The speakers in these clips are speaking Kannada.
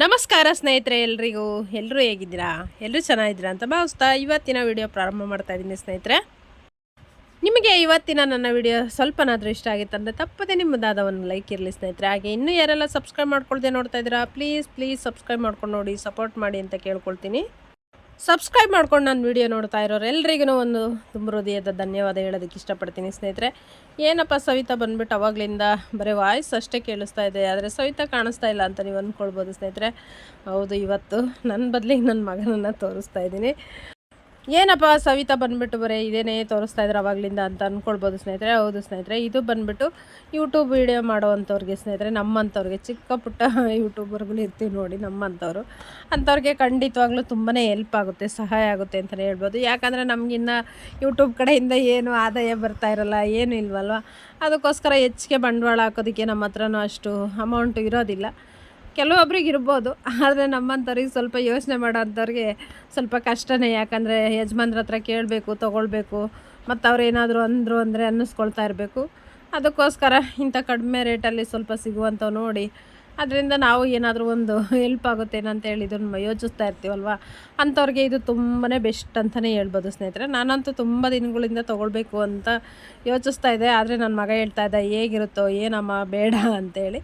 ನಮಸ್ಕಾರ ಸ್ನೇಹಿತರೆ, ಎಲ್ರಿಗೂ? ಎಲ್ಲರೂ ಹೇಗಿದ್ದೀರಾ? ಎಲ್ಲರೂ ಚೆನ್ನಾಗಿದ್ದೀರಾ ಅಂತ ಭಾವಿಸ್ತಾ ಇವತ್ತಿನ ವಿಡಿಯೋ ಪ್ರಾರಂಭ ಮಾಡ್ತಾ ಇದ್ದೀನಿ ಸ್ನೇಹಿತರೆ. ನಿಮಗೆ ಇವತ್ತಿನ ನನ್ನ ವಿಡಿಯೋ ಸ್ವಲ್ಪನಾದರೂ ಇಷ್ಟ ಆಗಿತ್ತು ಅಂದರೆ ತಪ್ಪದೇ ನಿಮ್ಮದಾದ ಒಂದು ಲೈಕ್ ಇರಲಿ ಸ್ನೇಹಿತರೆ. ಹಾಗೆ ಇನ್ನೂ ಯಾರೆಲ್ಲ ಸಬ್ಸ್ಕ್ರೈಬ್ ಮಾಡ್ಕೊಳ್ದೆ ನೋಡ್ತಾ ಇದ್ದೀರಾ ಪ್ಲೀಸ್ ಪ್ಲೀಸ್ ಸಬ್ಸ್ಕ್ರೈಬ್ ಮಾಡ್ಕೊಂಡು ನೋಡಿ ಸಪೋರ್ಟ್ ಮಾಡಿ ಅಂತ ಕೇಳ್ಕೊಳ್ತೀನಿ. ಸಬ್ಸ್ಕ್ರೈಬ್ ಮಾಡ್ಕೊಂಡು ನಾನು ವಿಡಿಯೋ ನೋಡ್ತಾ ಇರೋರು ಎಲ್ರಿಗೂ ಒಂದು ತುಂಬ ಹೃದಯದ ಧನ್ಯವಾದ ಹೇಳೋದಕ್ಕೆ ಇಷ್ಟಪಡ್ತೀನಿ ಸ್ನೇಹಿತರೆ. ಏನಪ್ಪ ಸವಿತಾ ಬಂದ್ಬಿಟ್ಟು ಅವಾಗಲಿಂದ ಬರೀ ವಾಯ್ಸ್ ಅಷ್ಟೇ ಕೇಳಿಸ್ತಾ ಇದೆ, ಆದರೆ ಸವಿತಾ ಕಾಣಿಸ್ತಾ ಇಲ್ಲ ಅಂತ ನೀವು ಅಂದ್ಕೊಳ್ಬೋದು ಸ್ನೇಹಿತರೆ. ಹೌದು, ಇವತ್ತು ನನ್ನ ಬದಲಿಗೆ ನನ್ನ ಮಗನನ್ನು ತೋರಿಸ್ತಾ ಇದ್ದೀನಿ. ಏನಪ್ಪ ಸವಿತಾ ಬಂದ್ಬಿಟ್ಟು ಬರೀ ಇದೇನೇ ತೋರಿಸ್ತಾ ಇದ್ರು ಅವಾಗಲಿಂದ ಅಂತ ಅಂದ್ಕೊಳ್ಬೋದು ಸ್ನೇಹಿತರೆ. ಹೌದು ಸ್ನೇಹಿತರೆ, ಇದು ಬಂದ್ಬಿಟ್ಟು ಯೂಟ್ಯೂಬ್ ವೀಡಿಯೋ ಮಾಡೋವಂಥವ್ರಿಗೆ ಸ್ನೇಹಿತರೆ, ನಮ್ಮಂಥವ್ರಿಗೆ, ಚಿಕ್ಕ ಪುಟ್ಟ ಯೂಟ್ಯೂಬರ್ಗಳು ಇರ್ತೀವಿ ನೋಡಿ ನಮ್ಮಂಥವ್ರು. ಅಂಥವ್ರಿಗೆ ಖಂಡಿತವಾಗ್ಲೂ ತುಂಬಾ ಹೆಲ್ಪ್ ಆಗುತ್ತೆ, ಸಹಾಯ ಆಗುತ್ತೆ ಅಂತಲೇ ಹೇಳ್ಬೋದು. ಯಾಕಂದರೆ ನಮಗಿನ್ನ ಯೂಟ್ಯೂಬ್ ಕಡೆಯಿಂದ ಏನು ಆದಾಯ ಬರ್ತಾ ಇರಲ್ಲ, ಏನು ಇಲ್ವಲ್ವ? ಅದಕ್ಕೋಸ್ಕರ ಹೆಚ್ಚಿಗೆ ಬಂಡವಾಳ ಹಾಕೋದಕ್ಕೆ ನಮ್ಮ ಅಷ್ಟು ಅಮೌಂಟು ಇರೋದಿಲ್ಲ. ಕೆಲವೊಬ್ರಿಗೆ ಇರ್ಬೋದು. ಆದರೆ ನಮ್ಮಂಥವ್ರಿಗೆ ಸ್ವಲ್ಪ ಯೋಚನೆ ಮಾಡೋಂಥವ್ರಿಗೆ ಸ್ವಲ್ಪ ಕಷ್ಟನೇ. ಯಾಕಂದರೆ ಯಜಮಾನ್ರ ಹತ್ರ ಕೇಳಬೇಕು, ತೊಗೊಳ್ಬೇಕು. ಮತ್ತು ಅವ್ರು ಏನಾದರೂ ಅಂದರು ಅಂದರೆ ಅನ್ನಿಸ್ಕೊಳ್ತಾ ಇರಬೇಕು. ಅದಕ್ಕೋಸ್ಕರ ಇಂಥ ಕಡಿಮೆ ರೇಟಲ್ಲಿ ಸ್ವಲ್ಪ ಸಿಗುವಂಥವು ನೋಡಿ. ಅದರಿಂದ ನಾವು ಏನಾದರೂ ಒಂದು ಹೆಲ್ಪ್ ಆಗುತ್ತೆ ಏನಂತ ಹೇಳಿ ಇದನ್ನು ಯೋಚಿಸ್ತಾ ಇರ್ತೀವಲ್ವ? ಅಂಥವ್ರಿಗೆ ಇದು ತುಂಬಾ ಬೆಸ್ಟ್ ಅಂತಲೇ ಹೇಳ್ಬೋದು ಸ್ನೇಹಿತರೆ. ನಾನಂತೂ ತುಂಬ ದಿನಗಳಿಂದ ತೊಗೊಳ್ಬೇಕು ಅಂತ ಯೋಚಿಸ್ತಾ ಇದ್ದೆ. ಆದರೆ ನನ್ನ ಮಗ ಹೇಳ್ತಾ ಇದ್ದ, ಹೇಗಿರುತ್ತೋ ಏನಮ್ಮ ಬೇಡ ಅಂತೇಳಿ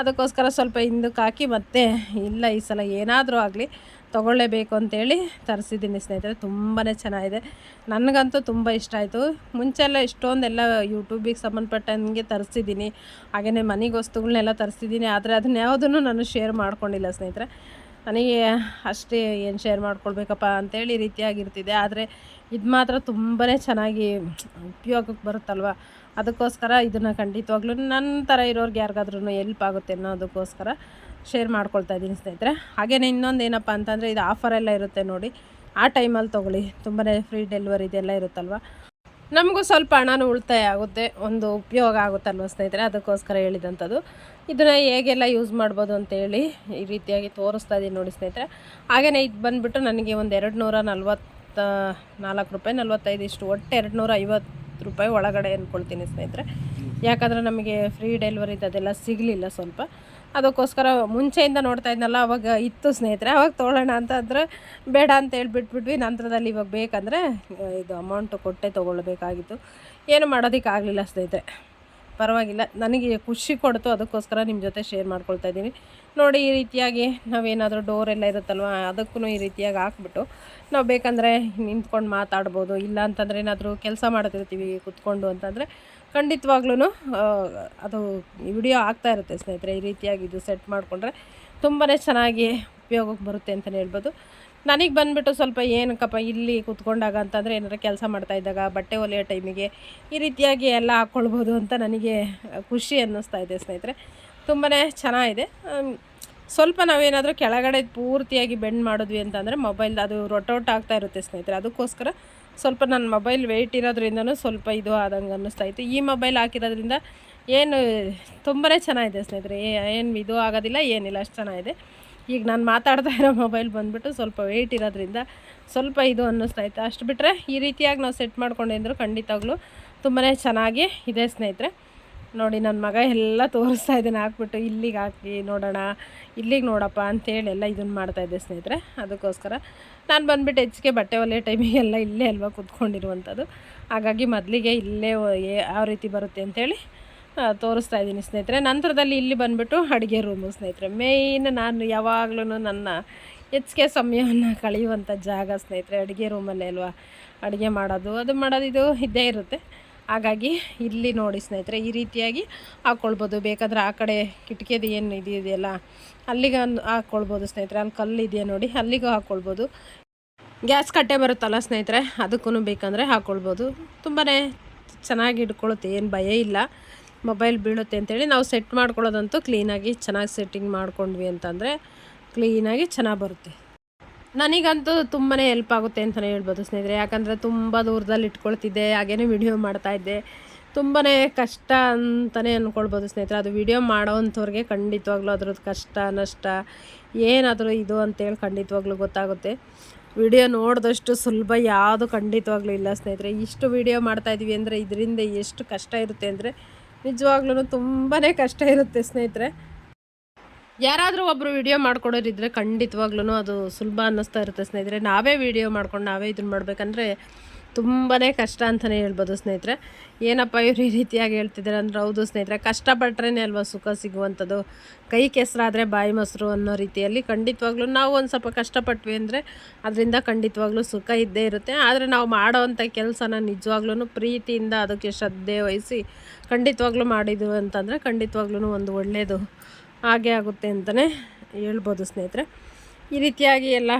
ಅದಕ್ಕೋಸ್ಕರ ಸ್ವಲ್ಪ ಹಿಂದಕ್ಕೆ ಹಾಕಿ ಮತ್ತೆ ಇಲ್ಲ, ಈ ಸಲ ಏನಾದರೂ ಆಗಲಿ ತೊಗೊಳ್ಳೇಬೇಕು ಅಂತೇಳಿ ತರಿಸಿದ್ದೀನಿ ಸ್ನೇಹಿತರೆ. ತುಂಬಾ ಚೆನ್ನಾಗಿದೆ. ನನಗಂತೂ ತುಂಬ ಇಷ್ಟ ಆಯಿತು. ಮುಂಚೆಲ್ಲ ಇಷ್ಟೊಂದೆಲ್ಲ ಯೂಟ್ಯೂಬಿಗೆ ಸಂಬಂಧಪಟ್ಟಂಗೆ ತರಿಸಿದ್ದೀನಿ. ಹಾಗೆಯೇ ಮನೆಗೆ ವಸ್ತುಗಳನ್ನೆಲ್ಲ ತರಿಸಿದ್ದೀನಿ. ಆದರೆ ಅದನ್ನ ಯಾವುದನ್ನು ನಾನು ಶೇರ್ ಮಾಡ್ಕೊಂಡಿಲ್ಲ ಸ್ನೇಹಿತರೆ. ನನಗೆ ಅಷ್ಟೇ ಏನು ಶೇರ್ ಮಾಡ್ಕೊಳ್ಬೇಕಪ್ಪ ಅಂತೇಳಿ ರೀತಿಯಾಗಿರ್ತಿದೆ. ಆದರೆ ಇದು ಮಾತ್ರ ತುಂಬಾ ಚೆನ್ನಾಗಿ ಉಪಯೋಗಕ್ಕೆ ಬರುತ್ತಲ್ವ? ಅದಕ್ಕೋಸ್ಕರ ಇದನ್ನು ಖಂಡಿತವಾಗ್ಲೂ ನನ್ನ ಥರ ಇರೋರ್ಗೆ ಯಾರಿಗಾದ್ರೂ ಎಲ್ಪ್ ಆಗುತ್ತೆ ಅನ್ನೋದಕ್ಕೋಸ್ಕರ ಶೇರ್ ಮಾಡ್ಕೊಳ್ತಾ ಇದ್ದೀನಿ ಸ್ನೇಹಿತರೆ. ಹಾಗೆಯೇ ಇನ್ನೊಂದು ಏನಪ್ಪ ಅಂತಂದರೆ ಇದು ಆಫರೆಲ್ಲ ಇರುತ್ತೆ ನೋಡಿ. ಆ ಟೈಮಲ್ಲಿ ತೊಗೊಳ್ಳಿ. ತುಂಬಾ ಫ್ರೀ ಡೆಲಿವರಿ ಇದೆಲ್ಲ ಇರುತ್ತಲ್ವ? ನಮಗೂ ಸ್ವಲ್ಪ ಹಣನೂ ಉಳಿತಾಯ ಆಗುತ್ತೆ. ಒಂದು ಉಪಯೋಗ ಆಗುತ್ತಲ್ವ ಸ್ನೇಹಿತರೆ? ಅದಕ್ಕೋಸ್ಕರ ಹೇಳಿದಂಥದ್ದು. ಇದನ್ನು ಹೇಗೆಲ್ಲ ಯೂಸ್ ಮಾಡ್ಬೋದು ಅಂತೇಳಿ ಈ ರೀತಿಯಾಗಿ ತೋರಿಸ್ತಾ ಇದ್ದೀನಿ ನೋಡಿ ಸ್ನೇಹಿತರೆ. ಹಾಗೆಯೇ ಇದು ಬಂದುಬಿಟ್ಟು ನನಗೆ ಒಂದು ಎರಡು ನೂರ ನಲ್ವತ್ತ, ನಾಲ್ಕು ರೂಪಾಯಿ ನಲ್ವತ್ತೈದು ಇಷ್ಟು, ಒಟ್ಟು ಎರಡು ನೂರ ಐವತ್ತು ರೂಪಾಯಿ ಒಳಗಡೆ ಅಂದ್ಕೊಳ್ತೀನಿ ಸ್ನೇಹಿತರೆ. ಯಾಕಂದರೆ ನಮಗೆ ಫ್ರೀ ಡೆಲಿವರಿದು ಅದೆಲ್ಲ ಸಿಗಲಿಲ್ಲ ಸ್ವಲ್ಪ. ಅದಕ್ಕೋಸ್ಕರ ಮುಂಚೆಯಿಂದ ನೋಡ್ತಾ ಇದ್ನಲ್ಲ, ಅವಾಗ ಇತ್ತು ಸ್ನೇಹಿತರೆ. ಅವಾಗ ತೊಗೊಳ್ಳೋಣ ಅಂತ ಅಂದರೆ ಬೇಡ ಅಂತ ಹೇಳ್ಬಿಟ್ಬಿಟ್ವಿ. ನಂತರದಲ್ಲಿ ಇವಾಗ ಬೇಕಂದರೆ ಇದು ಅಮೌಂಟು ಕೊಟ್ಟೆ ತೊಗೊಳ್ಬೇಕಾಗಿತ್ತು. ಏನು ಮಾಡೋದಕ್ಕಾಗಲಿಲ್ಲ ಸ್ನೇಹಿತರೆ. ಪರವಾಗಿಲ್ಲ. ನನಗೆ ಖುಷಿ ಕೊಡ್ತು. ಅದಕ್ಕೋಸ್ಕರ ನಿಮ್ಮ ಜೊತೆ ಶೇರ್ ಮಾಡ್ಕೊಳ್ತಾ ಇದ್ದೀನಿ. ನೋಡಿ, ಈ ರೀತಿಯಾಗಿ ನಾವೇನಾದರೂ ಡೋರ್ ಎಲ್ಲ ಇರುತ್ತಲ್ವ? ಅದಕ್ಕೂ ಈ ರೀತಿಯಾಗಿ ಹಾಕ್ಬಿಟ್ಟು ನಾವು ಬೇಕಂದರೆ ನಿಂತ್ಕೊಂಡು ಮಾತಾಡ್ಬೋದು. ಇಲ್ಲ ಅಂತಂದರೆ ಏನಾದರೂ ಕೆಲಸ ಮಾಡ್ತಿರ್ತೀವಿ ಕುತ್ಕೊಂಡು ಅಂತಂದರೆ ಖಂಡಿತವಾಗ್ಲೂ ಅದು ವಿಡಿಯೋ ಆಗ್ತಾ ಇರುತ್ತೆ ಸ್ನೇಹಿತರೆ. ಈ ರೀತಿಯಾಗಿ ಇದು ಸೆಟ್ ಮಾಡಿಕೊಂಡ್ರೆ ತುಂಬಾ ಚೆನ್ನಾಗಿ ಉಪಯೋಗಕ್ಕೆ ಬರುತ್ತೆ ಅಂತಲೇ ಹೇಳ್ಬೋದು. ನನಗೆ ಬಂದುಬಿಟ್ಟು ಸ್ವಲ್ಪ ಏನಕ್ಕಪ್ಪ ಇಲ್ಲಿ ಕೂತ್ಕೊಂಡಾಗ ಅಂತಂದರೆ ಏನಾರು ಕೆಲಸ ಮಾಡ್ತಾ ಇದ್ದಾಗ ಬಟ್ಟೆ ಹೊಲಿಯೋ ಟೈಮಿಗೆ ಈ ರೀತಿಯಾಗಿ ಎಲ್ಲ ಹಾಕ್ಕೊಳ್ಬೋದು ಅಂತ ನನಗೆ ಖುಷಿ ಅನ್ನಿಸ್ತಾ ಇದೆ ಸ್ನೇಹಿತರೆ. ತುಂಬಾ ಚೆನ್ನಾಗಿದೆ. ಸ್ವಲ್ಪ ನಾವೇನಾದರೂ ಕೆಳಗಡೆ ಪೂರ್ತಿಯಾಗಿ ಬೆಂಡ್ ಮಾಡಿದ್ವಿ ಅಂತಂದರೆ ಮೊಬೈಲ್ ಅದು ರೊಟೌಟ್ ಆಗ್ತಾ ಇರುತ್ತೆ ಸ್ನೇಹಿತರೆ. ಅದಕ್ಕೋಸ್ಕರ ಸ್ವಲ್ಪ ನನ್ನ ಮೊಬೈಲ್ ವೆಯ್ಟ್ ಇರೋದ್ರಿಂದನೂ ಸ್ವಲ್ಪ ಇದು ಆದಂಗೆ ಅನ್ನಿಸ್ತಾ ಇತ್ತು. ಈ ಮೊಬೈಲ್ ಹಾಕಿರೋದ್ರಿಂದ ಏನು ತುಂಬಾ ಚೆನ್ನಾಗಿದೆ ಸ್ನೇಹಿತರೆ. ಏನು ಇದು ಆಗೋದಿಲ್ಲ, ಏನಿಲ್ಲ, ಅಷ್ಟು ಚೆನ್ನಾಗಿದೆ. ಈಗ ನಾನು ಮಾತಾಡ್ತಾ ಇರೋ ಮೊಬೈಲ್ ಬಂದುಬಿಟ್ಟು ಸ್ವಲ್ಪ ವೆಯ್ಟ್ ಇರೋದ್ರಿಂದ ಸ್ವಲ್ಪ ಇದು ಅನ್ನಿಸ್ತಾ ಇತ್ತು. ಅಷ್ಟು ಬಿಟ್ಟರೆ ಈ ರೀತಿಯಾಗಿ ನಾವು ಸೆಟ್ ಮಾಡ್ಕೊಂಡಿದ್ರು ಖಂಡಿತವಾಗ್ಲೂ ತುಂಬಾ ಚೆನ್ನಾಗಿ ಇದೆ ಸ್ನೇಹಿತರೆ. ನೋಡಿ ನನ್ನ ಮಗ ಎಲ್ಲ ತೋರಿಸ್ತಾ ಇದ್ದಾನೆ, ಹಾಕ್ಬಿಟ್ಟು ಇಲ್ಲಿಗೆ ಹಾಕಿ ನೋಡೋಣ, ಇಲ್ಲಿಗೆ ನೋಡಪ್ಪ ಅಂತೇಳಿ ಎಲ್ಲ ಇದನ್ನು ಮಾಡ್ತಾಯಿದ್ದೆ ಸ್ನೇಹಿತರೆ. ಅದಕ್ಕೋಸ್ಕರ ನಾನು ಬಂದುಬಿಟ್ಟು ಹೆಚ್ಚಿಗೆ ಬಟ್ಟೆ ಒಲೆ ಟೈಮಿಗೆಲ್ಲ ಇಲ್ಲೇ ಅಲ್ವಾ ಕೂತ್ಕೊಂಡಿರುವಂಥದ್ದು ಹಾಗಾಗಿ ಮೊದಲಿಗೆ ಇಲ್ಲೇ ಯಾವ ರೀತಿ ಬರುತ್ತೆ ಅಂತೇಳಿ ತೋರಿಸ್ತಾ ಇದ್ದೀನಿ ಸ್ನೇಹಿತರೆ. ನಂತರದಲ್ಲಿ ಇಲ್ಲಿ ಬಂದುಬಿಟ್ಟು ಅಡುಗೆ ರೂಮು ಸ್ನೇಹಿತರೆ. ಮೇಯ್ನ್ ನಾನು ಯಾವಾಗಲೂ ನನ್ನ ಹೆಚ್ಚಿಗೆ ಸಮಯವನ್ನು ಕಳೆಯುವಂಥ ಜಾಗ ಸ್ನೇಹಿತರೆ, ಅಡುಗೆ ರೂಮಲ್ಲೇ ಅಲ್ವಾ? ಅಡುಗೆ ಮಾಡೋದು, ಅದು ಮಾಡೋದು ಇದು ಇದ್ದೇ ಇರುತ್ತೆ. ಹಾಗಾಗಿ ಇಲ್ಲಿ ನೋಡಿ ಸ್ನೇಹಿತರೆ, ಈ ರೀತಿಯಾಗಿ ಹಾಕ್ಕೊಳ್ಬೋದು ಬೇಕಾದರೆ ಆ ಕಡೆ ಕಿಟಕಿದು ಏನು ಇದೆಯಲ್ಲ, ಅಲ್ಲಿಗೆ ಹಾಕ್ಕೊಳ್ಬೋದು ಸ್ನೇಹಿತರೆ. ಅಲ್ಲಿ ಇದೆಯಾ ನೋಡಿ, ಅಲ್ಲಿಗೂ ಹಾಕ್ಕೊಳ್ಬೋದು ಗ್ಯಾಸ್ ಕಟ್ಟೆ ಬರುತ್ತಲ್ಲ ಸ್ನೇಹಿತರೆ ಅದಕ್ಕೂ ಬೇಕಂದರೆ ಹಾಕ್ಕೊಳ್ಬೋದು ತುಂಬಾ ಚೆನ್ನಾಗಿ ಇಟ್ಕೊಳ್ಳುತ್ತೆ ಏನು ಭಯ ಇಲ್ಲ. ಮೊಬೈಲ್ ಬೀಳುತ್ತೆ ಅಂತೇಳಿ ನಾವು ಸೆಟ್ ಮಾಡ್ಕೊಳ್ಳೋದಂತೂ ಕ್ಲೀನಾಗಿ ಚೆನ್ನಾಗಿ ಸೆಟ್ಟಿಂಗ್ ಮಾಡ್ಕೊಂಡ್ವಿ ಅಂತಂದರೆ ಕ್ಲೀನಾಗಿ ಚೆನ್ನಾಗಿ ಬರುತ್ತೆ. ನನಗಂತೂ ತುಂಬಾ ಹೆಲ್ಪ್ ಆಗುತ್ತೆ ಅಂತಲೇ ಹೇಳ್ಬೋದು ಸ್ನೇಹಿತರೆ. ಯಾಕಂದರೆ ತುಂಬ ದೂರದಲ್ಲಿ ಇಟ್ಕೊಳ್ತಿದ್ದೆ, ಹಾಗೇನೆ ವಿಡಿಯೋ ಮಾಡ್ತಾಯಿದ್ದೆ ತುಂಬಾ ಕಷ್ಟ ಅಂತಲೇ ಅಂದ್ಕೊಳ್ಬೋದು ಸ್ನೇಹಿತರೆ. ಅದು ವಿಡಿಯೋ ಮಾಡೋವಂಥವ್ರಿಗೆ ಖಂಡಿತವಾಗ್ಲೂ ಅದ್ರದ್ದು ಕಷ್ಟ, ನಷ್ಟ, ಏನಾದರೂ ಇದು ಅಂತೇಳಿ ಖಂಡಿತವಾಗ್ಲೂ ಗೊತ್ತಾಗುತ್ತೆ. ವಿಡಿಯೋ ನೋಡಿದಷ್ಟು ಸುಲಭ ಯಾವುದು ಖಂಡಿತವಾಗ್ಲೂ ಇಲ್ಲ ಸ್ನೇಹಿತರೆ. ಇಷ್ಟು ವಿಡಿಯೋ ಮಾಡ್ತಾಯಿದ್ವಿ ಅಂದರೆ ಇದರಿಂದ ಎಷ್ಟು ಕಷ್ಟ ಇರುತ್ತೆ ಅಂದರೆ ನಿಜವಾಗ್ಲೂ ತುಂಬಾ ಕಷ್ಟ ಇರುತ್ತೆ ಸ್ನೇಹಿತರೆ. ಯಾರಾದರೂ ಒಬ್ಬರು ವಿಡಿಯೋ ಮಾಡ್ಕೊಡೋರಿದ್ರೆ ಖಂಡಿತವಾಗ್ಲೂ ಅದು ಸುಲಭ ಅನ್ನಿಸ್ತಾ ಇರುತ್ತೆ ಸ್ನೇಹಿತರೆ. ನಾವೇ ವಿಡಿಯೋ ಮಾಡ್ಕೊಂಡು ನಾವೇ ಇದನ್ನ ಮಾಡಬೇಕಂದ್ರೆ ತುಂಬಾ ಕಷ್ಟ ಅಂತಲೇ ಹೇಳ್ಬೋದು ಸ್ನೇಹಿತರೆ. ಏನಪ್ಪ ಇವ್ರು ಈ ರೀತಿಯಾಗಿ ಹೇಳ್ತಿದ್ದಾರೆ ಅಂದ್ರೆ, ಹೌದು ಸ್ನೇಹಿತರೆ ಕಷ್ಟಪಟ್ರೇ ಅಲ್ವಾ ಸುಖ ಸಿಗುವಂಥದ್ದು. ಕೈ ಕೆಸರಾದರೆ ಬಾಯಿ ಮೊಸರು ಅನ್ನೋ ರೀತಿಯಲ್ಲಿ ಖಂಡಿತವಾಗ್ಲೂ ನಾವು ಒಂದು ಸ್ವಲ್ಪ ಕಷ್ಟಪಟ್ವಿ ಅಂದರೆ, ಅದರಿಂದ ಖಂಡಿತವಾಗ್ಲೂ ಸುಖ ಇದ್ದೇ ಇರುತ್ತೆ. ಆದರೆ ನಾವು ಮಾಡೋವಂಥ ಕೆಲಸನ ನಿಜವಾಗ್ಲೂ ಪ್ರೀತಿಯಿಂದ ಅದಕ್ಕೆ ಶ್ರದ್ಧೆ ವಹಿಸಿ ಖಂಡಿತವಾಗ್ಲೂ ಮಾಡಿದ್ವಿ ಅಂತಂದರೆ ಖಂಡಿತವಾಗ್ಲೂ ಒಂದು ಒಳ್ಳೆಯದು ಹಾಗೆ ಆಗುತ್ತೆ ಅಂತಲೇ ಹೇಳ್ಬೋದು ಸ್ನೇಹಿತರೆ. ಈ ರೀತಿಯಾಗಿ ಎಲ್ಲ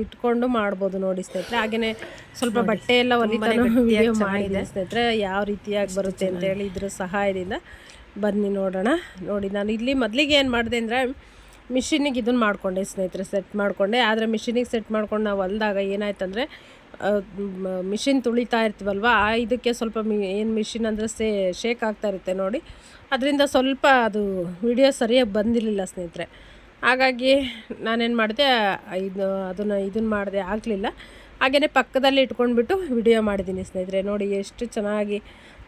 ಇಟ್ಕೊಂಡು ಮಾಡ್ಬೋದು ನೋಡಿ ಸ್ನೇಹಿತರೆ. ಹಾಗೆಯೇ ಸ್ವಲ್ಪ ಬಟ್ಟೆ ಎಲ್ಲ ಹೊಲಿತಾನು ವಿಡಿಯೋ ಮಾಡಿದೆ ಸ್ನೇಹಿತರೆ. ಯಾವ ರೀತಿಯಾಗಿ ಬರುತ್ತೆ ಅಂತೇಳಿ ಇದ್ರ ಸಹಾಯದಿಂದ ಬನ್ನಿ ನೋಡೋಣ. ನೋಡಿ ನಾನು ಇಲ್ಲಿ ಮೊದಲಿಗೆ ಏನು ಮಾಡಿದೆ ಅಂದರೆ ಮಿಷಿನಿಗೆ ಇದನ್ನು ಮಾಡಿಕೊಂಡೆ ಸ್ನೇಹಿತರೆ ಸೆಟ್ ಮಾಡಿಕೊಂಡೆ. ಆದರೆ ಮಿಷಿನಿಗೆ ಸೆಟ್ ಮಾಡ್ಕೊಂಡು ನಾವು ಹೊಲ್ದಾಗ ಏನಾಯ್ತಂದರೆ ಮಿಷಿನ್ ತುಳಿತಾ ಇರ್ತೀವಲ್ವ ಆ ಇದಕ್ಕೆ ಸ್ವಲ್ಪ ಮಿ ಏನು ಮಿಷಿನ್ ಅಂದರೆ ಸೇ ಶೇಕ್ ಆಗ್ತಾ ಇರುತ್ತೆ ನೋಡಿ. ಅದರಿಂದ ಸ್ವಲ್ಪ ಅದು ವಿಡಿಯೋ ಸರಿಯಾಗಿ ಬಂದಿರಲಿಲ್ಲ ಸ್ನೇಹಿತರೆ. ಹಾಗಾಗಿ ನಾನೇನು ಮಾಡಿದೆ, ಇದು, ಅದನ್ನು ಇದನ್ನು ಮಾಡಿದೆ ಆಗಲಿಲ್ಲ. ಹಾಗೆಯೇ ಪಕ್ಕದಲ್ಲಿ ಇಟ್ಕೊಂಡ್ಬಿಟ್ಟು ವಿಡಿಯೋ ಮಾಡಿದ್ದೀನಿ ಸ್ನೇಹಿತರೆ. ನೋಡಿ ಎಷ್ಟು ಚೆನ್ನಾಗಿ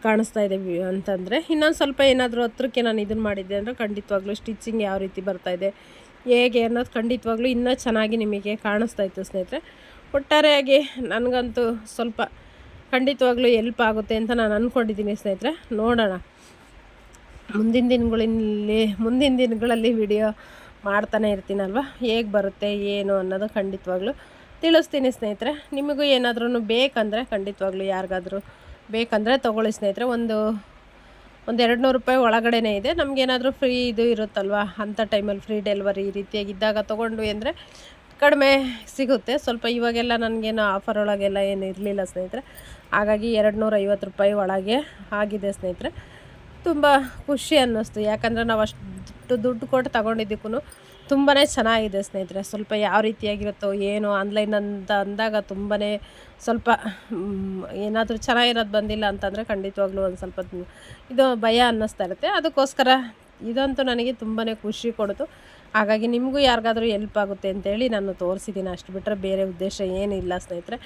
ಕಾಣಿಸ್ತಾ ಇದೆ ಅಂತಂದರೆ ಇನ್ನೊಂದು ಸ್ವಲ್ಪ ಏನಾದರೂ ಹತ್ರಕ್ಕೆ ನಾನು ಇದನ್ನು ಮಾಡಿದ್ದೆ ಅಂದರೆ ಖಂಡಿತವಾಗ್ಲೂ ಸ್ಟಿಚಿಂಗ್ ಯಾವ ರೀತಿ ಬರ್ತಾ ಇದೆ, ಹೇಗೆ ಅನ್ನೋದು ಖಂಡಿತವಾಗ್ಲೂ ಇನ್ನೂ ಚೆನ್ನಾಗಿ ನಿಮಗೆ ಕಾಣಿಸ್ತಾ ಇತ್ತು ಸ್ನೇಹಿತರೆ. ಒಟ್ಟಾರೆಯಾಗಿ ನನಗಂತೂ ಸ್ವಲ್ಪ ಖಂಡಿತವಾಗ್ಲೂ ಎಲ್ಪ್ ಆಗುತ್ತೆ ಅಂತ ನಾನು ಅಂದ್ಕೊಂಡಿದ್ದೀನಿ ಸ್ನೇಹಿತರೆ. ನೋಡೋಣ. ಮುಂದಿನ ದಿನಗಳಲ್ಲಿ ಮುಂದಿನ ದಿನಗಳಲ್ಲಿ ವಿಡಿಯೋ ಮಾಡ್ತಾನೆ ಇರ್ತೀನಲ್ವ? ಹೇಗೆ ಬರುತ್ತೆ, ಏನು ಅನ್ನೋದು ಖಂಡಿತವಾಗ್ಲೂ ತಿಳಿಸ್ತೀನಿ ಸ್ನೇಹಿತರೆ. ನಿಮಗೂ ಏನಾದ್ರೂ ಬೇಕಂದರೆ ಖಂಡಿತವಾಗ್ಲೂ ಯಾರಿಗಾದ್ರೂ ಬೇಕಂದರೆ ತೊಗೊಳ್ಳಿ ಸ್ನೇಹಿತರೆ. ಒಂದು ಒಂದು ಎರಡು ನೂರು ರೂಪಾಯಿ ಒಳಗಡೆನೇ ಇದೆ. ನಮಗೇನಾದರೂ ಫ್ರೀ ಇದು ಇರುತ್ತಲ್ವ? ಅಂಥ ಟೈಮಲ್ಲಿ ಫ್ರೀ ಡೆಲಿವರಿ ಈ ರೀತಿಯಾಗಿ ಇದ್ದಾಗ ತೊಗೊಂಡ್ವಿ ಅಂದರೆ ಕಡಿಮೆ ಸಿಗುತ್ತೆ. ಸ್ವಲ್ಪ ಇವಾಗೆಲ್ಲ ನನಗೇನು ಆಫರ್ ಒಳಗೆಲ್ಲ ಏನು ಇರಲಿಲ್ಲ ಸ್ನೇಹಿತರೆ. ಹಾಗಾಗಿ ಎರಡು ನೂರ ಐವತ್ತು ರೂಪಾಯಿ ಒಳಗೆ ಆಗಿದೆ ಸ್ನೇಹಿತರೆ. ತುಂಬ ಖುಷಿ ಅನ್ನಿಸ್ತು. ಯಾಕಂದರೆ ನಾವು ಅಷ್ಟು ದುಡ್ಡು ಕೊಟ್ಟು ತಗೊಂಡಿದ್ದಕ್ಕೂ ತುಂಬಾ ಚೆನ್ನಾಗಿದೆ ಸ್ನೇಹಿತರೆ. ಸ್ವಲ್ಪ ಯಾವ ರೀತಿಯಾಗಿರುತ್ತೋ ಏನು ಆನ್ಲೈನ್ ಅಂತ ಅಂದಾಗ ತುಂಬಾ ಸ್ವಲ್ಪ ಏನಾದರೂ ಚೆನ್ನಾಗಿರೋದು ಬಂದಿಲ್ಲ ಅಂತಂದರೆ ಖಂಡಿತವಾಗ್ಲೂ ಒಂದು ಸ್ವಲ್ಪ ಇದು ಭಯ ಅನ್ನಿಸ್ತಾ ಇರುತ್ತೆ. ಅದಕ್ಕೋಸ್ಕರ ಇದಂತೂ ನನಗೆ ತುಂಬಾ ಖುಷಿ ಕೊಡ್ತು. ಹಾಗಾಗಿ ನಿಮಗೂ ಯಾರಿಗಾದರೂ ಎಲ್ಪ್ ಆಗುತ್ತೆ ಅಂತೇಳಿ ನಾನು ತೋರಿಸಿದ್ದೀನಿ ಅಷ್ಟು ಬಿಟ್ಟರೆ ಬೇರೆ ಉದ್ದೇಶ ಏನಿಲ್ಲ ಸ್ನೇಹಿತರೆ.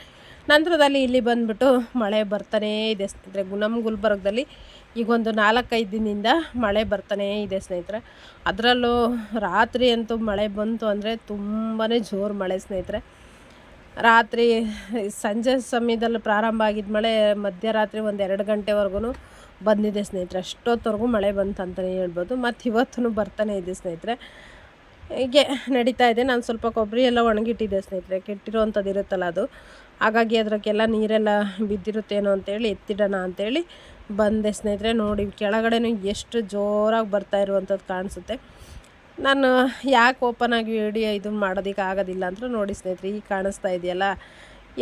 ನಂತರದಲ್ಲಿ ಇಲ್ಲಿ ಬಂದುಬಿಟ್ಟು ಮಳೆ ಬರ್ತಾನೇ ಇದೆ ಸ್ನೇಹಿತರೆ. ಗುಣಮ್ ಗುಲ್ಬರ್ಗದಲ್ಲಿ ಈಗ ಒಂದು ನಾಲ್ಕೈದು ದಿನದಿಂದ ಮಳೆ ಬರ್ತಾನೇ ಇದೆ ಸ್ನೇಹಿತರೆ. ಅದರಲ್ಲೂ ರಾತ್ರಿ ಅಂತೂ ಮಳೆ ಬಂತು ಅಂದರೆ ತುಂಬಾ ಜೋರು ಮಳೆ ಸ್ನೇಹಿತರೆ. ರಾತ್ರಿ ಸಂಜೆ ಸಮಯದಲ್ಲಿ ಪ್ರಾರಂಭ ಆಗಿದ್ದ ಮಳೆ ಮಧ್ಯರಾತ್ರಿ ಒಂದು ಎರಡು ಗಂಟೆವರೆಗೂ ಬಂದಿದೆ ಸ್ನೇಹಿತರೆ. ಅಷ್ಟೊತ್ತವರೆಗೂ ಮಳೆ ಬಂತು ಅಂತಲೇ ಹೇಳ್ಬೋದು. ಮತ್ತು ಇವತ್ತೂ ಬರ್ತಾನೆ ಇದೆ ಸ್ನೇಹಿತರೆ. ಹೀಗೆ ನಡೀತಾ ಇದೆ. ನಾನು ಸ್ವಲ್ಪ ಕೊಬ್ಬರಿ ಎಲ್ಲ ಒಣಗಿಟ್ಟಿದ್ದೆ ಸ್ನೇಹಿತರೆ. ಕೆಟ್ಟಿರೋವಂಥದ್ದು ಇರುತ್ತಲ್ಲ ಅದು. ಹಾಗಾಗಿ ಅದಕ್ಕೆಲ್ಲ ನೀರೆಲ್ಲ ಬಿದ್ದಿರುತ್ತೇನೋ ಅಂತೇಳಿ ಎತ್ತಿಡೋಣ ಅಂತೇಳಿ ಬಂದೆ ಸ್ನೇಹಿತರೆ. ನೋಡಿ, ಕೆಳಗಡೆನೂ ಎಷ್ಟು ಜೋರಾಗಿ ಬರ್ತಾ ಇರುವಂಥದ್ದು ಕಾಣಿಸುತ್ತೆ. ನಾನು ಯಾಕೆ ಓಪನ್ ಆಗಿ ವಿಡಿಯೋ ಇದು ಮಾಡೋದಕ್ಕೆ ಆಗೋದಿಲ್ಲ ಅಂದ್ರೆ ನೋಡಿ ಸ್ನೇಹಿತರೆ ಈಗ ಕಾಣಿಸ್ತಾ ಇದೆಯಲ್ಲ?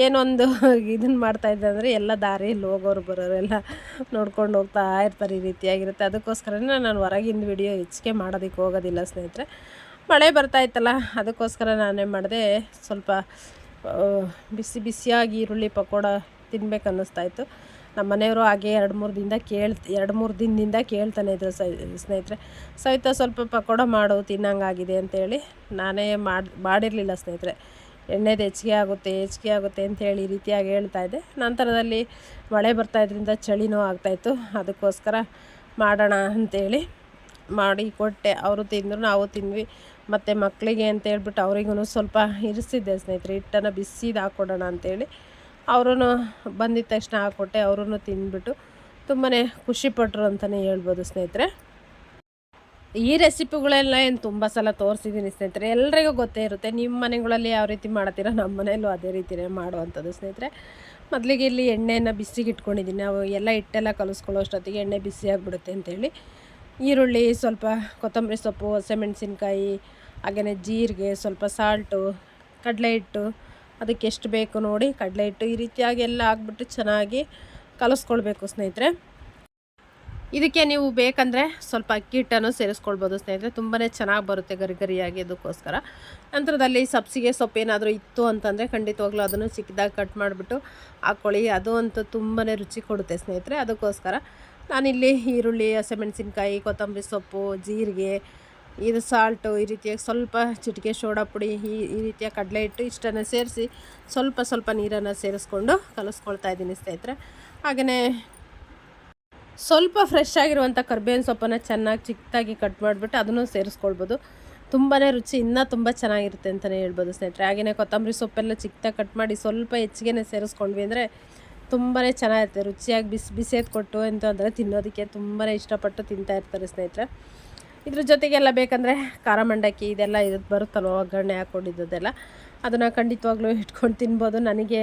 ಏನೊಂದು ಇದನ್ನು ಮಾಡ್ತಾ ಇದ್ದೆ ಅಂದರೆ ಎಲ್ಲ ದಾರಿಯಲ್ಲಿ ಹೋಗೋರು ಬರೋರೆಲ್ಲ ನೋಡ್ಕೊಂಡು ಹೋಗ್ತಾ ಇರ್ತಾರೆ ಈ ರೀತಿಯಾಗಿರುತ್ತೆ. ಅದಕ್ಕೋಸ್ಕರನೇ ನಾನು ಹೊರಗಿಂದ ವಿಡಿಯೋ ಹೆಚ್ಚಿಗೆ ಮಾಡೋದಕ್ಕೆ ಹೋಗೋದಿಲ್ಲ ಸ್ನೇಹಿತರೆ. ಮಳೆ ಬರ್ತಾ ಇತ್ತಲ್ಲ, ಅದಕ್ಕೋಸ್ಕರ ನಾನೇನು ಮಾಡಿದೆ, ಸ್ವಲ್ಪ ಬಿಸಿ ಬಿಸಿಯಾಗಿ ಈರುಳ್ಳಿ ಪಕೋಡ ತಿನ್ಬೇಕು ಅನ್ನಿಸ್ತಾ ಇತ್ತು ನಮ್ಮ ಮನೆಯವರು ಹಾಗೆ ಎರಡು ಮೂರು ದಿನದ ಕೇಳ್, ಎರಡು ಮೂರು ದಿನದಿಂದ ಕೇಳ್ತಾನೆ ಇದ್ರು ಸೈ, ಸ್ನೇಹಿತರೆ. ಸಹಿತ ಸ್ವಲ್ಪ ಪಕೋಡ ಮಾಡು, ತಿನ್ನಂಗಾಗಿದೆ ಅಂತೇಳಿ ನಾನೇ ಮಾಡಿ, ಮಾಡಿರಲಿಲ್ಲ ಸ್ನೇಹಿತರೆ. ಎಣ್ಣೆದು ಹೆಚ್ಚಿಗೆ ಆಗುತ್ತೆ ಹೆಚ್ಚಿಗೆ ಆಗುತ್ತೆ ಅಂತೇಳಿ ಈ ರೀತಿಯಾಗಿ ಹೇಳ್ತಾ ಇದ್ದೆ. ನಂತರದಲ್ಲಿ ಮಳೆ ಬರ್ತಾ ಇದ್ರಿಂದ ಚಳಿನೂ ಆಗ್ತಾಯಿತ್ತು. ಅದಕ್ಕೋಸ್ಕರ ಮಾಡೋಣ ಅಂತೇಳಿ ಮಾಡಿ ಕೊಟ್ಟೆ. ಅವರು ತಿಂದರು, ನಾವು ತಿಂದ್ವಿ. ಮತ್ತು ಮಕ್ಕಳಿಗೆ ಅಂತ ಹೇಳ್ಬಿಟ್ಟು ಅವರಿಗೂ ಸ್ವಲ್ಪ ಇರಿಸಿದ್ದೆ ಸ್ನೇಹಿತರೆ, ಹಿಟ್ಟನ್ನು ಬಿಸಿದು ಹಾಕ್ಕೊಡೋಣ ಅಂತೇಳಿ. ಅವರೂ ಬಂದಿದ ತಕ್ಷಣ ಹಾಕ್ಕೊಟ್ಟೆ ಅವರೂ ತಿಂದ್ಬಿಟ್ಟು ತುಂಬಾ ಖುಷಿಪಟ್ಟರು ಅಂತಲೇ ಹೇಳ್ಬೋದು ಸ್ನೇಹಿತರೆ. ಈ ರೆಸಿಪಿಗಳೆಲ್ಲ ಏನು ತುಂಬ ಸಲ ತೋರಿಸಿದ್ದೀನಿ ಸ್ನೇಹಿತರೆ, ಎಲ್ರಿಗೂ ಗೊತ್ತೇ ಇರುತ್ತೆ ನಿಮ್ಮ ಮನೆಗಳಲ್ಲಿ ಯಾವ ರೀತಿ ಮಾಡ್ತೀರೋ ನಮ್ಮ ಮನೆಯಲ್ಲೂ ಅದೇ ರೀತಿಯೇ ಮಾಡುವಂಥದ್ದು ಸ್ನೇಹಿತರೆ. ಮೊದಲಿಗೆ ಇಲ್ಲಿ ಎಣ್ಣೆನ ಬಿಸಿಗೆ ಇಟ್ಕೊಂಡಿದ್ದೀನಿ ನಾವು ಎಲ್ಲ ಹಿಟ್ಟೆಲ್ಲ ಕಲಿಸ್ಕೊಳ್ಳೋ ಅಷ್ಟೊತ್ತಿಗೆ ಎಣ್ಣೆ ಬಿಸಿ ಆಗಿಬಿಡುತ್ತೆ ಅಂತೇಳಿ. ಈರುಳ್ಳಿ, ಸ್ವಲ್ಪ ಕೊತ್ತಂಬರಿ ಸೊಪ್ಪು, ಹಸಿಮೆಣಸಿನ್ಕಾಯಿ ಹಾಗೆಯೇ ಜೀರಿಗೆ, ಸ್ವಲ್ಪ ಸಾಲ್ಟು ಕಡಲೆ ಹಿಟ್ಟು, ಅದಕ್ಕೆ ಎಷ್ಟು ಬೇಕು ನೋಡಿ ಕಡಲೆ ಹಿಟ್ಟು ಈ ರೀತಿಯಾಗಿ ಎಲ್ಲ ಹಾಕ್ಬಿಟ್ಟು ಚೆನ್ನಾಗಿ ಕಲಿಸ್ಕೊಳ್ಬೇಕು ಸ್ನೇಹಿತರೆ. ಇದಕ್ಕೆ ನೀವು ಬೇಕಂದರೆ ಸ್ವಲ್ಪ ಅಕ್ಕಿ ಹಿಟ್ಟನ್ನು ಸೇರಿಸ್ಕೊಳ್ಬೋದು ಸ್ನೇಹಿತರೆ. ತುಂಬಾ ಚೆನ್ನಾಗಿ ಬರುತ್ತೆ ಗರಿ ಗರಿಯಾಗಿ ಅದಕ್ಕೋಸ್ಕರ. ನಂತರದಲ್ಲಿ ಸಬ್ಸಿಗೆ ಸೊಪ್ಪು ಏನಾದರೂ ಇತ್ತು ಅಂತಂದರೆ ಖಂಡಿತವಾಗ್ಲೂ ಅದನ್ನು ಚಿಕ್ಕದಾಗಿ ಕಟ್ ಮಾಡಿಬಿಟ್ಟು ಹಾಕ್ಕೊಳ್ಳಿ ಅದು ಅಂತೂ ತುಂಬಾ ರುಚಿ ಕೊಡುತ್ತೆ ಸ್ನೇಹಿತರೆ. ಅದಕ್ಕೋಸ್ಕರ ನಾನಿಲ್ಲಿ ಈರುಳ್ಳಿ, ಹಸಿಮೆಣಸಿನ್ಕಾಯಿ, ಕೊತ್ತಂಬರಿ ಸೊಪ್ಪು, ಜೀರಿಗೆ, ಇದು ಸಾಲ್ಟು ಈ ರೀತಿಯಾಗಿ ಸ್ವಲ್ಪ ಚಿಟಿಕೆ ಸೋಡಾ ಪುಡಿ ಈ ಈ ರೀತಿಯ ಕಡಲೆ ಹಿಟ್ಟು ಇಷ್ಟನ್ನು ಸೇರಿಸಿ ಸ್ವಲ್ಪ ಸ್ವಲ್ಪ ನೀರನ್ನು ಸೇರಿಸ್ಕೊಂಡು ಕಲಿಸ್ಕೊಳ್ತಾ ಇದ್ದೀನಿ ಸ್ನೇಹಿತರೆ. ಹಾಗೆಯೇ ಸ್ವಲ್ಪ ಫ್ರೆಶ್ ಆಗಿರುವಂಥ ಕರ್ಬೇವಿನ ಸೊಪ್ಪನ್ನು ಚೆನ್ನಾಗಿ ಚಿಕ್ಕದಾಗಿ ಕಟ್ ಮಾಡಿಬಿಟ್ಟು ಅದನ್ನು ಸೇರಿಸ್ಕೊಳ್ಬೋದು. ತುಂಬಾ ರುಚಿ, ಇನ್ನೂ ತುಂಬ ಚೆನ್ನಾಗಿರುತ್ತೆ ಅಂತಲೇ ಹೇಳ್ಬೋದು ಸ್ನೇಹಿತರೆ. ಹಾಗೆಯೇ ಕೊತ್ತಂಬರಿ ಸೊಪ್ಪೆಲ್ಲ ಚಿಕ್ಕದಾಗಿ ಕಟ್ ಮಾಡಿ ಸ್ವಲ್ಪ ಹೆಚ್ಚಿಗೆ ಸೇರಿಸ್ಕೊಂಡ್ವಿ ಅಂದರೆ ತುಂಬಾ ಚೆನ್ನಾಗಿರುತ್ತೆ. ರುಚಿಯಾಗಿ ಬಿಸಿ ಬಿಸಿಯದು ಕೊಟ್ಟು ಅಂತ ಅಂದರೆ ತಿನ್ನೋದಕ್ಕೆ ತುಂಬಾ ಇಷ್ಟಪಟ್ಟು ತಿಂತಾ ಇರ್ತಾರೆ ಸ್ನೇಹಿತರೆ. ಇದ್ರ ಜೊತೆಗೆಲ್ಲ ಬೇಕಂದರೆ ಖಾರ ಮಂಡಕ್ಕಿ ಇದೆಲ್ಲ ಇರೋದು ಬರುತ್ತಲ್ವ ಒಗ್ಗರಣೆ ಹಾಕ್ಕೊಂಡಿದ್ದೆಲ್ಲ ಅದನ್ನು ಖಂಡಿತವಾಗ್ಲೂ ಇಟ್ಕೊಂಡು ತಿನ್ಬೋದು. ನನಗೆ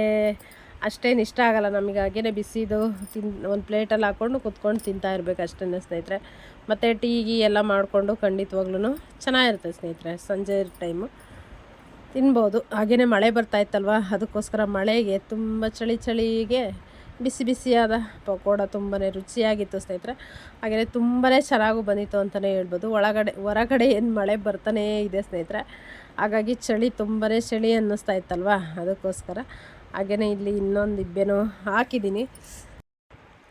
ಅಷ್ಟೇನು ಇಷ್ಟ ಆಗಲ್ಲ ನಮಗೆ ಹಾಗೇನೆ ಬಿಸಿದು ತಿನ್, ಒಂದು ಪ್ಲೇಟಲ್ಲಿ ಹಾಕ್ಕೊಂಡು ಕುತ್ಕೊಂಡು ತಿಂತಾ ಇರಬೇಕು ಅಷ್ಟೇ ಸ್ನೇಹಿತರೆ. ಮತ್ತು ಟೀ, ಗೀ ಎಲ್ಲ ಮಾಡಿಕೊಂಡು ಖಂಡಿತವಾಗ್ಲೂ ಚೆನ್ನಾಗಿರುತ್ತೆ ಸ್ನೇಹಿತರೆ ಸಂಜೆ ಟೈಮು. ತಿನ್ಬೋದು. ಹಾಗೇ ಮಳೆ ಬರ್ತಾ ಇತ್ತಲ್ವ? ಅದಕ್ಕೋಸ್ಕರ ಮಳೆಗೆ ತುಂಬ ಚಳಿ ಚಳಿಗೆ ಬಿಸಿ ಬಿಸಿಯಾದ ಪಕೋಡ ತುಂಬಾ ರುಚಿಯಾಗಿತ್ತು ಸ್ನೇಹಿತರೆ. ಹಾಗೆಯೇ ತುಂಬಾ ಚೆನ್ನಾಗೂ ಬಂದಿತ್ತು ಅಂತಲೇ ಹೇಳ್ಬೋದು. ಒಳಗಡೆ, ಹೊರಗಡೆ ಏನು ಮಳೆ ಬರ್ತಾನೇ ಇದೆ ಸ್ನೇಹಿತರೆ. ಹಾಗಾಗಿ ಚಳಿ ತುಂಬಾ ಚಳಿ ಅನ್ನಿಸ್ತಾ ಇತ್ತಲ್ವ? ಅದಕ್ಕೋಸ್ಕರ ಹಾಗೇ ಇಲ್ಲಿ ಇನ್ನೊಂದು ಇಬ್ಬೆನೂ ಹಾಕಿದ್ದೀನಿ.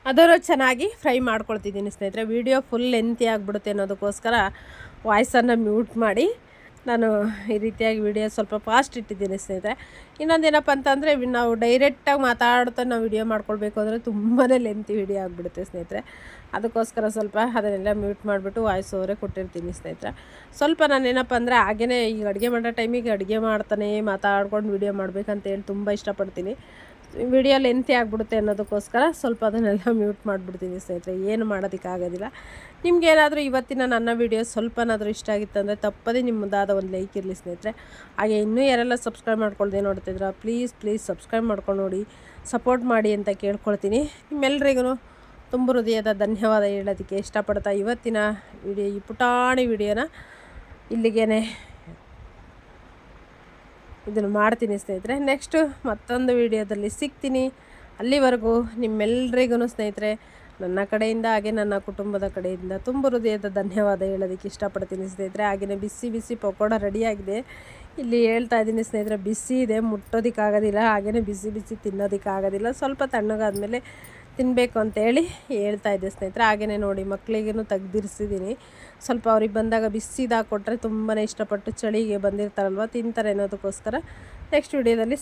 ಅದನ್ನು ಚೆನ್ನಾಗಿ ಫ್ರೈ ಮಾಡ್ಕೊಳ್ತಿದ್ದೀನಿ ಸ್ನೇಹಿತರೆ. ವಿಡಿಯೋ ಫುಲ್ ಲೆಂತಿ ಆಗಿಬಿಡುತ್ತೆ ಅನ್ನೋದಕ್ಕೋಸ್ಕರ ವಾಯ್ಸನ್ನು ಮ್ಯೂಟ್ ಮಾಡಿ ನಾನು ಈ ರೀತಿಯಾಗಿ ವಿಡಿಯೋ ಸ್ವಲ್ಪ ಫಾಸ್ಟ್ ಇಟ್ಟಿದ್ದೀನಿ ಸ್ನೇಹಿತರೆ. ಇನ್ನೊಂದೇನಪ್ಪ ಅಂತಂದರೆ ನಾವು ಡೈರೆಕ್ಟಾಗಿ ಮಾತಾಡ್ತಾ ನಾವು ವಿಡಿಯೋ ಮಾಡ್ಕೊಳ್ಬೇಕು ಅಂದರೆ ತುಂಬಾ ಲೆಂತಿ ವಿಡಿಯೋ ಆಗಿಬಿಡುತ್ತೆ ಸ್ನೇಹಿತರೆ. ಅದಕ್ಕೋಸ್ಕರ ಸ್ವಲ್ಪ ಅದನ್ನೆಲ್ಲ ಮ್ಯೂಟ್ ಮಾಡಿಬಿಟ್ಟು ವಾಯ್ಸ್ ಓವರೇ ಕೊಟ್ಟಿರ್ತೀನಿ ಸ್ನೇಹಿತರೆ. ಸ್ವಲ್ಪ ನಾನೇನಪ್ಪ ಅಂದರೆ ಹಾಗೆಯೇ ಈಗ ಅಡುಗೆ ಮಾಡೋ ಟೈಮಿಗೆ ಅಡುಗೆ ಮಾಡ್ತಾನೆ ಮಾತಾಡ್ಕೊಂಡು ವಿಡಿಯೋ ಮಾಡಬೇಕಂತೇಳಿ ತುಂಬ ಇಷ್ಟಪಡ್ತೀನಿ. ವಿಡಿಯೋ ಲೆಂತಿ ಆಗಿಬಿಡುತ್ತೆ ಅನ್ನೋದಕ್ಕೋಸ್ಕರ ಸ್ವಲ್ಪ ಅದನ್ನೆಲ್ಲ ಮ್ಯೂಟ್ ಮಾಡಿಬಿಡ್ತೀನಿ ಸ್ನೇಹಿತರೆ. ಏನು ಮಾಡೋದಕ್ಕಾಗೋದಿಲ್ಲ. ನಿಮ್ಗೇನಾದರೂ ಇವತ್ತಿನ ನನ್ನ ವಿಡಿಯೋ ಸ್ವಲ್ಪನಾದರೂ ಇಷ್ಟ ಆಗಿತ್ತಂದರೆ ತಪ್ಪದೇ ನಿಮ್ಮದಾದ ಒಂದು ಲೈಕ್ ಇರಲಿ ಸ್ನೇಹಿತರೆ. ಹಾಗೆ ಇನ್ನೂ ಯಾರೆಲ್ಲ ಸಬ್ಸ್ಕ್ರೈಬ್ ಮಾಡ್ಕೊಳ್ದೆ ನೋಡ್ತಿದ್ರ ಪ್ಲೀಸ್ ಪ್ಲೀಸ್ ಸಬ್ಸ್ಕ್ರೈಬ್ ಮಾಡ್ಕೊಂಡು ನೋಡಿ ಸಪೋರ್ಟ್ ಮಾಡಿ ಅಂತ ಕೇಳ್ಕೊಳ್ತೀನಿ. ನಿಮ್ಮೆಲ್ಲರಿಗೂ ತುಂಬ ಹೃದಯದ ಧನ್ಯವಾದ ಹೇಳೋದಕ್ಕೆ ಇಷ್ಟಪಡ್ತಾ ಇವತ್ತಿನ ವಿಡಿಯೋ ಈ ಪುಟಾಣಿ ವಿಡಿಯೋನ ಇಲ್ಲಿಗೇ ಇದನ್ನು ಮಾಡ್ತೀನಿ ಸ್ನೇಹಿತರೆ. ನೆಕ್ಸ್ಟು ಮತ್ತೊಂದು ವಿಡಿಯೋದಲ್ಲಿ ಸಿಗ್ತೀನಿ. ಅಲ್ಲಿವರೆಗೂ ನಿಮ್ಮೆಲ್ಲರಿಗೂ ಸ್ನೇಹಿತರೆ, ನನ್ನ ಕಡೆಯಿಂದ ಹಾಗೆ ನನ್ನ ಕುಟುಂಬದ ಕಡೆಯಿಂದ ತುಂಬ ಹೃದಯದ ಧನ್ಯವಾದ ಹೇಳೋದಕ್ಕೆ ಇಷ್ಟಪಡ್ತೀನಿ ಸ್ನೇಹಿತರೆ. ಹಾಗೆಯೇ ಬಿಸಿ ಬಿಸಿ ಪಕೋಡ ರೆಡಿಯಾಗಿದೆ ಇಲ್ಲಿ ಹೇಳ್ತಾ ಇದ್ದೀನಿ ಸ್ನೇಹಿತರೆ, ಬಿಸಿ ಇದೆ, ಮುಟ್ಟೋದಕ್ಕಾಗೋದಿಲ್ಲ. ಹಾಗೆಯೇ ಬಿಸಿ ಬಿಸಿ ತಿನ್ನೋದಕ್ಕಾಗೋದಿಲ್ಲ. ಸ್ವಲ್ಪ ತಣ್ಣಗಾದ್ಮೇಲೆ ತಿನ್ನಬೇಕು ಅಂತೇಳಿ ಹೇಳ್ತಾ ಇದ್ದೆ ಸ್ನೇಹಿತರೆ. ಹಾಗೆಯೇ ನೋಡಿ ಮಕ್ಕಳಿಗೂ ತೆಗ್ದಿರಿಸಿದ್ದೀನಿ ಸ್ವಲ್ಪ ಅವ್ರಿಗೆ ಬಂದಾಗ ಬಿಸಿದಾಗ ಕೊಟ್ಟರೆ ತುಂಬಾ ಇಷ್ಟಪಟ್ಟು ಚಳಿಗೆ ಬಂದಿರ್ತಾರಲ್ವ, ತಿಂತಾರೆ ಅನ್ನೋದಕ್ಕೋಸ್ಕರ ನೆಕ್ಸ್ಟ್ ವಿಡಿಯೋದಲ್ಲಿ